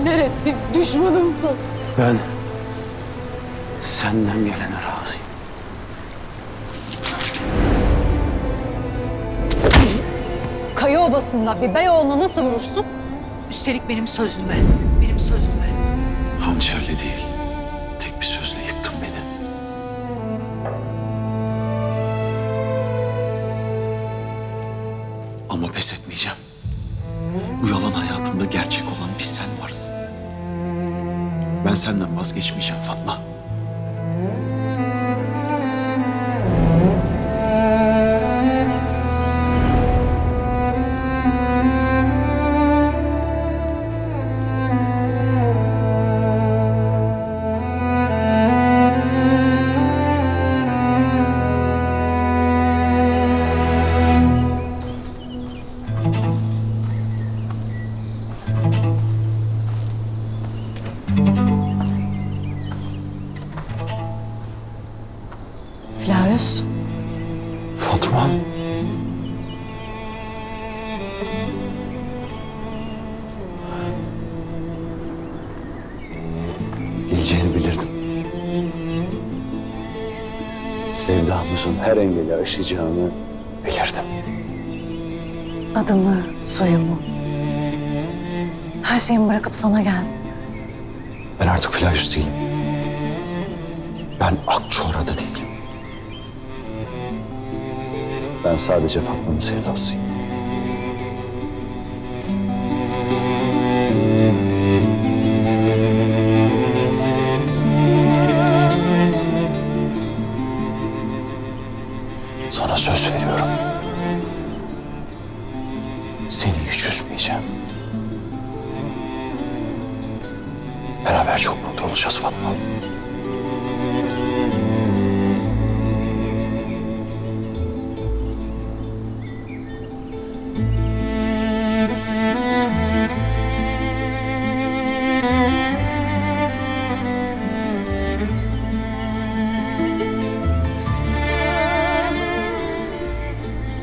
hainler ettik. Düşmanımsın. Ben senden gelene razıyım. Kaya obasında bir beyoğluna nasıl vurursun? Üstelik benim sözüme. Benim sözüme. Hançerle değil, tek bir sözle yıktın beni. Ama pes etmeyeceğim. Bu yalan hayatımda gerçek olan bir sen varsın. Ben senden vazgeçmeyeceğim Fatma. Geleceğini bilirdim. Sevdamızın her engeli aşacağını bilirdim. Adımı, soyumu. Her şeyimi bırakıp sana geldim. Ben artık Flavius değilim. Ben Akçora'da değilim. Ben sadece Fatma'nın sevdasıyım. Beraber çok mutlu olacağız Fatma.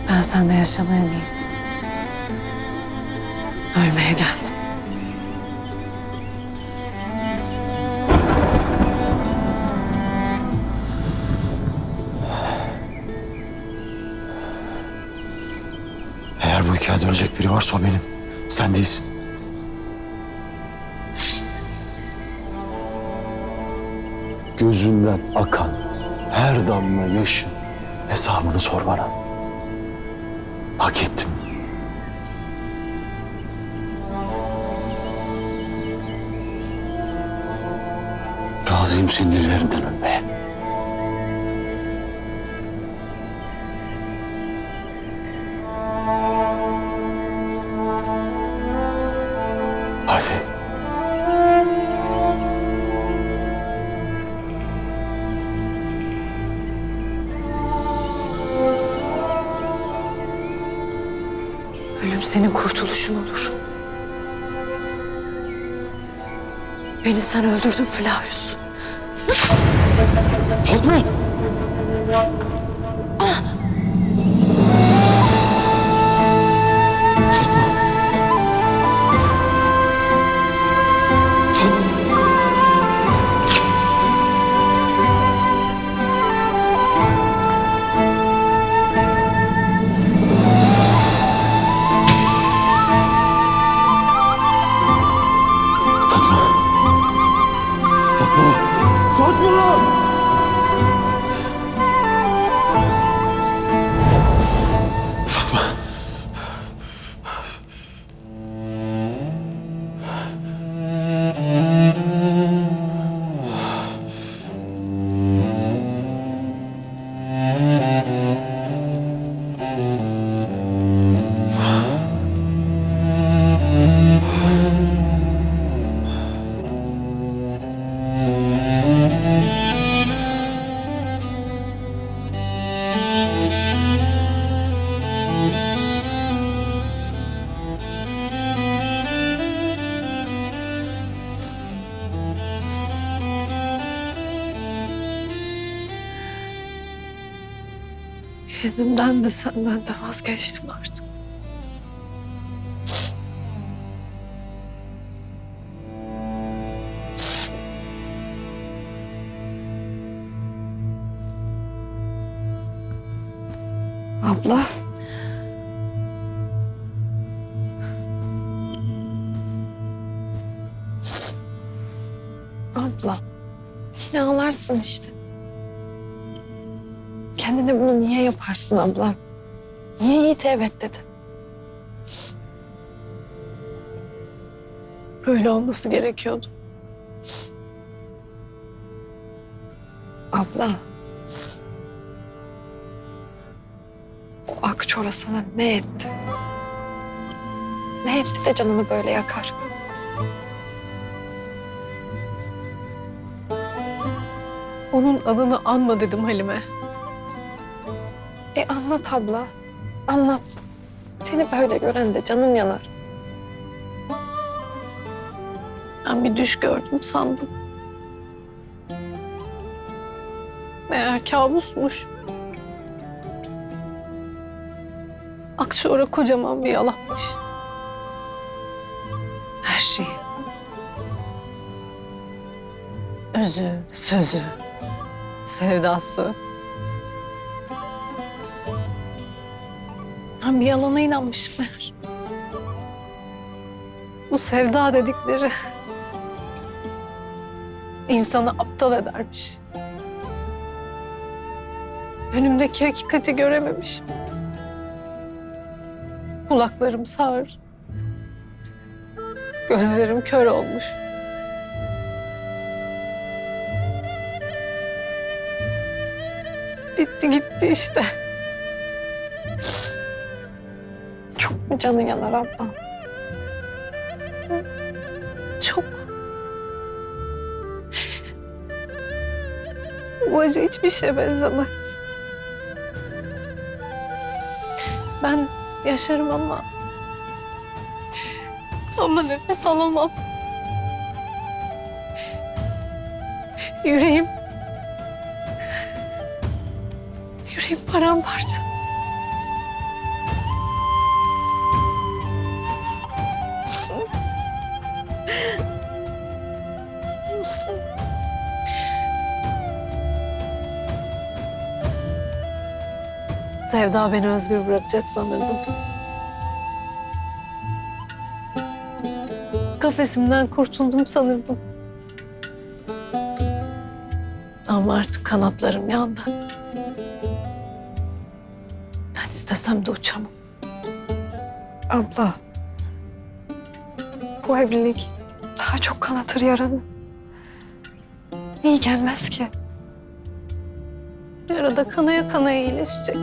Ben sende yaşamaya değil. Ölmeye geldim. Hikayede ölecek biri varsa o benim. Sen değilsin. Gözünden akan her damla yaşın hesabını sor bana. Hak ettim. Razıyım senin ellerinden ölmeye. Ölüm senin kurtuluşun olur. Beni sen öldürdün Flavius. Fatma! Kendimden de senden de vazgeçtim artık. Abla. Abla. Yine ağlarsın işte. Kendine bunu niye yaparsın abla? Niye Yiğit evet dedi? Böyle olması gerekiyordu. Abla. O Akçora sana ne etti? Ne etti de canını böyle yakar? Onun adını anma dedim Halime. E anlat abla. Anlat. Seni böyle gören de canım yanar. Ben bir düş gördüm sandım. Meğer kabusmuş. Akşora kocaman bir yalanmış. Her şeyi. Özü, sözü, sevdası. Ben bir yalana inanmışım meğer. Bu sevda dedikleri insanı aptal edermiş. Önümdeki hakikati görememişim. Kulaklarım sağır. Gözlerim kör olmuş. Bitti gitti işte. Canın yanar abla? Çok. Bu acı hiçbir şeye benzemez. Ben yaşarım ama... Ama nefes alamam. Yüreğim... Yüreğim paramparça. Sevda beni özgür bırakacak sanırdım. Kafesimden kurtuldum sanırdım. Ama artık kanatlarım yandı. Ben istesem de uçamam. Abla. Bu evlilik daha çok kanatır yaranı. İyi gelmez ki. Yarada kanaya kanaya iyileşecek.